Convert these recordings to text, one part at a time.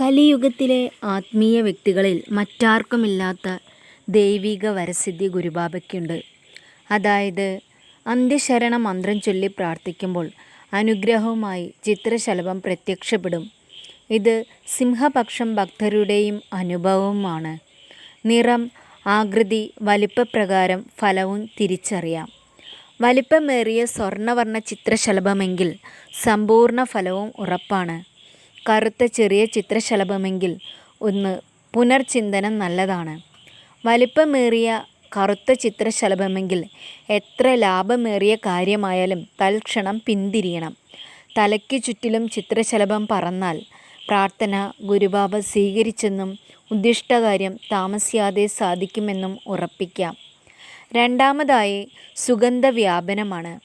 കലിയുഗത്തിലെ ആത്മീയ വ്യക്തികളിൽ മറ്റാർക്കുമില്ലാത്ത ദൈവിക വരസിദ്ധി ഗുരുബാബയ്ക്കുണ്ട്. അതായത് അന്ത്യശരണ മന്ത്രം ചൊല്ലി പ്രാർത്ഥിക്കുമ്പോൾ അനുഗ്രഹവുമായി ചിത്രശലഭം പ്രത്യക്ഷപ്പെടും. ഇത് സിംഹപക്ഷം ഭക്തരുടെയും അനുഭവവുമാണ്. നിറം ആകൃതി വലിപ്പപ്രകാരം ഫലവും തിരിച്ചറിയാം. വലിപ്പമേറിയ സ്വർണവർണ ചിത്രശലഭമെങ്കിൽ സമ്പൂർണ ഫലവും ഉറപ്പാണ്. കറുത്ത ചെറിയ ചിത്രശലഭമെങ്കിൽ ഒന്ന് പുനർചിന്തനം നല്ലതാണ്. വലിപ്പമേറിയ കറുത്ത ചിത്രശലഭമെങ്കിൽ എത്ര ലാഭമേറിയ കാര്യമായാലും തൽക്ഷണം പിന്തിരിയണം. തലയ്ക്ക് ചുറ്റിലും ചിത്രശലഭം പറന്നാൽ പ്രാർത്ഥന ഗുരുബാബ സ്വീകരിച്ചെന്നും ഉദ്ദിഷ്ടകാര്യം താമസിയാതെ സാധിക്കുമെന്നും ഉറപ്പിക്കാം. രണ്ടാമതായി സുഗന്ധ സുഗന്ധവ്യാപനമാണ്.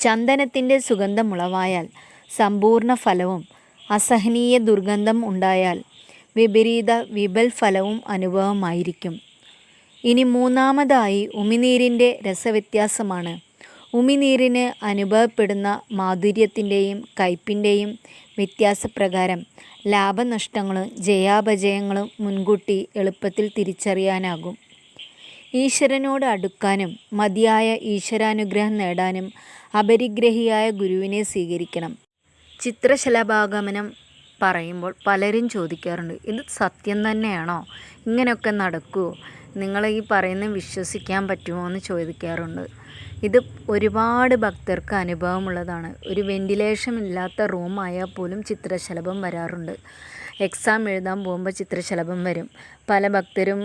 ചന്ദനത്തിന്റെ സുഗന്ധമുളവായാൽ സമ്പൂർണ ഫലവും അസഹനീയ ദുർഗന്ധം ഉണ്ടായാൽ വിപരീത വിപൽ ഫലവും അനുഭവമായിരിക്കും. ഇനി മൂന്നാമതായി ഉമിനീരിന്റെ രസവ്യത്യാസമാണ്. ഉമിനീരിന് അനുഭവപ്പെടുന്ന മാധുര്യത്തിന്റെയും കയ്പിന്റെയും വ്യത്യാസപ്രകാരം ലാഭനഷ്ടങ്ങളും ജയാപജയങ്ങളും മുൻകൂട്ടി എളുപ്പത്തിൽ തിരിച്ചറിയാനാകും. ഈശ്വരനോട് അടുക്കാനും മതിയായ ഈശ്വരാനുഗ്രഹം നേടാനും അപരിഗ്രഹിയായ ഗുരുവിനെ സ്വീകരിക്കണം. ചിത്രശലഭാഗമനം പറയുമ്പോൾ പലരും ചോദിക്കാറുണ്ട് ഇത് സത്യം തന്നെയാണോ? ഇങ്ങനെയൊക്കെ നടക്കുമോ നിങ്ങൾ ഈ പറയുന്നത് വിശ്വസിക്കാൻ പറ്റുമോ? എന്ന് ചോദിക്കാറുണ്ട്. ഇത് ഒരുപാട് ഭക്തർക്ക് അനുഭവമുള്ളതാണ്. ഒരു വെന്റിലേഷൻ ഇല്ലാത്ത റൂം ആയാൽ പോലും ചിത്രശലഭം വരാറുണ്ട്. എക്സാം എഴുതാൻ പോകുമ്പോൾ ചിത്രശലഭം വരും. പല ഭക്തരും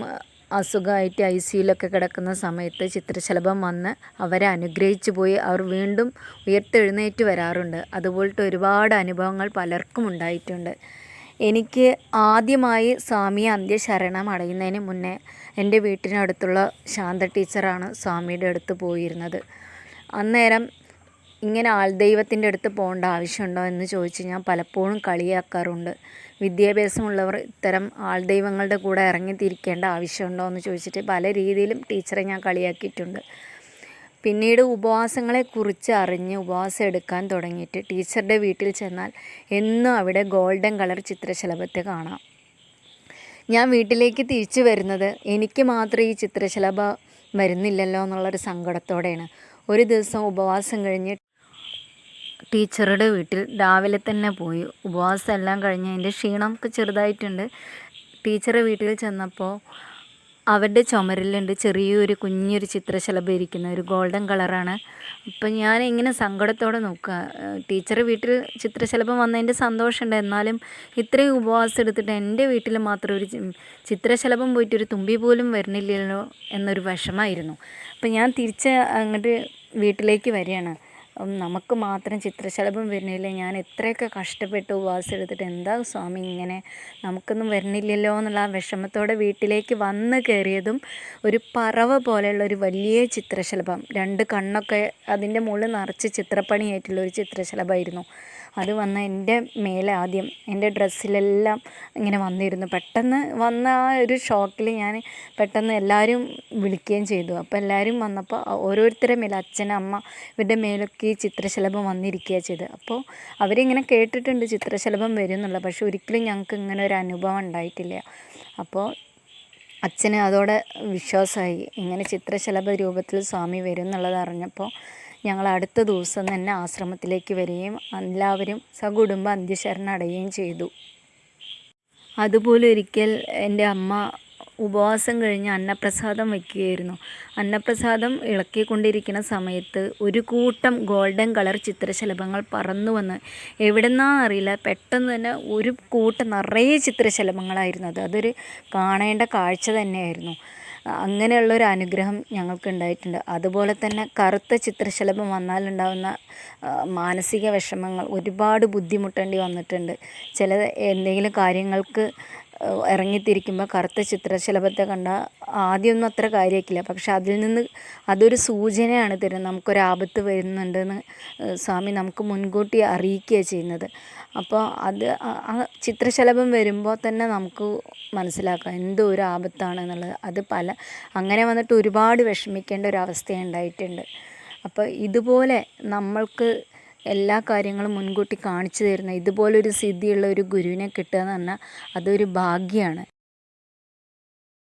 അസുഖമായിട്ട് ഐ സിയിലൊക്കെ കിടക്കുന്ന സമയത്ത് ചിത്രശലഭം വന്ന് അവരെ അനുഗ്രഹിച്ചു പോയി. അവർ വീണ്ടും ഉയർത്തെഴുന്നേറ്റ് വരാറുണ്ട്. അതുപോലത്തെ ഒരുപാട് അനുഭവങ്ങൾ പലർക്കും ഉണ്ടായിട്ടുണ്ട്. എനിക്ക് ആദ്യമായി സ്വാമിയെ അന്ത്യശരണം അടയുന്നതിന് മുന്നേ എന്റെ വീട്ടിനടുത്തുള്ള ശാന്ത ടീച്ചറാണ് സ്വാമിയുടെ അടുത്ത് പോയിരുന്നത്. അന്നേരം ഇങ്ങനെ ആൾ ദൈവത്തിന്റെ അടുത്ത് പോകേണ്ട ആവശ്യമുണ്ടോ എന്ന് ചോദിച്ച് ഞാൻ പലപ്പോഴും കളിയാക്കാറുണ്ട്. വിദ്യാഭ്യാസമുള്ളവർ ഇത്തരം ആൾ ദൈവങ്ങളുടെ കൂടെ ഇറങ്ങിത്തിരിക്കേണ്ട ആവശ്യമുണ്ടോ എന്ന് ചോദിച്ചിട്ട് പല രീതിയിലും ടീച്ചറെ ഞാൻ കളിയാക്കിയിട്ടുണ്ട്. പിന്നീട് ഉപവാസങ്ങളെക്കുറിച്ച് അറിഞ്ഞ് ഉപവാസം എടുക്കാൻ തുടങ്ങിയിട്ട് ടീച്ചറുടെ വീട്ടിൽ ചെന്നാൽ എന്നും അവിടെ ഗോൾഡൻ കളർ ചിത്രശലഭത്തെ കാണാം. ഞാൻ വീട്ടിലേക്ക് തിരിച്ചു വരുന്നത് എനിക്ക് മാത്രം ഈ ചിത്രശലഭ വരുന്നില്ലല്ലോ എന്നുള്ളൊരു സങ്കടത്തോടെയാണ്. ഒരു ദിവസം ഉപവാസം കഴിഞ്ഞ് ടീച്ചറുടെ വീട്ടിൽ രാവിലെ തന്നെ പോയി. ഉപവാസം എല്ലാം കഴിഞ്ഞ് അതിന്റെ ക്ഷീണമൊക്കെ ചെറുതായിട്ടുണ്ട്. ടീച്ചറെ വീട്ടിൽ ചെന്നപ്പോൾ അവരുടെ ചുമരിലുണ്ട് ചെറിയൊരു കുഞ്ഞൊരു ചിത്രശലഭം ഇരിക്കുന്ന ഒരു ഗോൾഡൻ കളറാണ്. അപ്പം ഞാൻ ഇങ്ങനെ സങ്കടത്തോടെ നോക്കുക. ടീച്ചർ വീട്ടിൽ ചിത്രശലഭം വന്നതിന്റെ സന്തോഷമുണ്ട്. എന്നാലും ഇത്രയും ഉപവാസം എടുത്തിട്ട് എന്റെ വീട്ടിൽ മാത്രം ഒരു ചിത്രശലഭം പോയിട്ട് ഒരു തുമ്പി പോലും വരുന്നില്ലല്ലോ എന്നൊരു വിഷമായിരുന്നു അപ്പം ഞാൻ തിരിച്ച് അങ്ങോട്ട് വീട്ടിലേക്ക് വരികയാണ്. നമുക്ക് മാത്രം ചിത്രശലഭം വരുന്നില്ല? ഞാൻ എത്രയൊക്കെ കഷ്ടപ്പെട്ട് ഉപവാസം എടുത്തിട്ട് എന്താ സ്വാമി ഇങ്ങനെ നമുക്കൊന്നും വരുന്നില്ലല്ലോ എന്നുള്ള ആ വിഷമത്തോടെ വീട്ടിലേക്ക് വന്ന് കയറിയതും ഒരു പറവ പോലെയുള്ള ഒരു വലിയ ചിത്രശലഭം. രണ്ട് കണ്ണൊക്കെ അതിന്റെ മുകളിൽ നിറച്ച് ചിത്രപ്പണിയായിട്ടുള്ള ഒരു ചിത്രശലഭമായിരുന്നു. അത് വന്ന് എന്റെ മേലെ ആദ്യം എന്റെ ഡ്രസ്സിലെല്ലാം ഇങ്ങനെ വന്നിരുന്നു. പെട്ടെന്ന് വന്ന ആ ഒരു ഷോക്കിൽ ഞാൻ പെട്ടെന്ന് എല്ലാവരും വിളിക്കുകയും ചെയ്തു. അപ്പോൾ എല്ലാവരും വന്നപ്പോൾ ഓരോരുത്തരുടെ മേലെ അച്ഛൻ അമ്മ ഇവരുടെ മേലൊക്കെ ഈ ചിത്രശലഭം വന്നിരിക്കുക ചെയ്തത്. അപ്പോൾ അവരിങ്ങനെ കേട്ടിട്ടുണ്ട് ചിത്രശലഭം വരും എന്നുള്ളത് പക്ഷെ ഒരിക്കലും ഞങ്ങൾക്ക് ഇങ്ങനെ ഒരു അനുഭവം ഉണ്ടായിട്ടില്ല. അപ്പോൾ അച്ഛന് അതോടെ വിശ്വാസമായി ഇങ്ങനെ ചിത്രശലഭ രൂപത്തിൽ സ്വാമി വരും എന്നുള്ളത് അറിഞ്ഞപ്പോൾ ഞങ്ങൾ അടുത്ത ദിവസം തന്നെ ആശ്രമത്തിലേക്ക് വരികയും എല്ലാവരും സകുടുംബം അന്ത്യശരണം അടയുകയും ചെയ്തു. അതുപോലെ ഒരിക്കൽ എന്റെ അമ്മ ഉപവാസം കഴിഞ്ഞ് അന്നപ്രസാദം വയ്ക്കുകയായിരുന്നു. അന്നപ്രസാദം ഇളക്കിക്കൊണ്ടിരിക്കുന്ന സമയത്ത് ഒരു കൂട്ടം ഗോൾഡൻ കളർ ചിത്രശലഭങ്ങൾ പറന്നു വന്ന് എവിടെന്നാണെന്ന് അറിയില്ല പെട്ടെന്ന് തന്നെ ഒരു കൂട്ടം നിറയെ ചിത്രശലഭങ്ങളായിരുന്നു അത്. അതൊരു കാണേണ്ട കാഴ്ച തന്നെയായിരുന്നു. അങ്ങനെയുള്ളൊരു അനുഗ്രഹം ഞങ്ങൾക്ക് ഉണ്ടായിട്ടുണ്ട് അതുപോലെ തന്നെ കറുത്ത ചിത്രശലഭം വന്നാലുണ്ടാകുന്ന മാനസിക വിഷമങ്ങൾ ഒരുപാട് ബുദ്ധിമുട്ടേണ്ടി വന്നിട്ടുണ്ട്. ചില എന്തെങ്കിലും കാര്യങ്ങൾക്ക് ഇറങ്ങിത്തിരിക്കുമ്പോൾ കറുത്ത ചിത്രശലഭത്തെ കണ്ട ആദ്യമൊന്നും അത്ര കാര്യമാക്കില്ല പക്ഷെ അതിൽ നിന്ന് അതൊരു സൂചനയാണ് തരുന്നത്. നമുക്കൊരു ആപത്ത് വരുന്നുണ്ടെന്ന് സ്വാമി നമുക്ക് മുൻകൂട്ടി അറിയിക്കുകയാണ് ചെയ്യുന്നത്. അപ്പോൾ അത് ആ ചിത്രശലഭം വരുമ്പോൾ തന്നെ നമുക്ക് മനസ്സിലാക്കാം എന്തോ ഒരു ആപത്താണെന്നുള്ളത് അത് പല അങ്ങനെ വന്നിട്ട് ഒരുപാട് വിഷമിക്കേണ്ട ഒരു അവസ്ഥ ഉണ്ടായിട്ടുണ്ട്. അപ്പോൾ ഇതുപോലെ നമ്മൾക്ക് എല്ലാ കാര്യങ്ങളും മുൻകൂട്ടി കാണിച്ചു തരുന്ന ഇതുപോലൊരു സിദ്ധിയുള്ള ഒരു ഗുരുവിനെ കിട്ടുക എന്ന് പറഞ്ഞാൽ അതൊരു ഭാഗ്യമാണ്.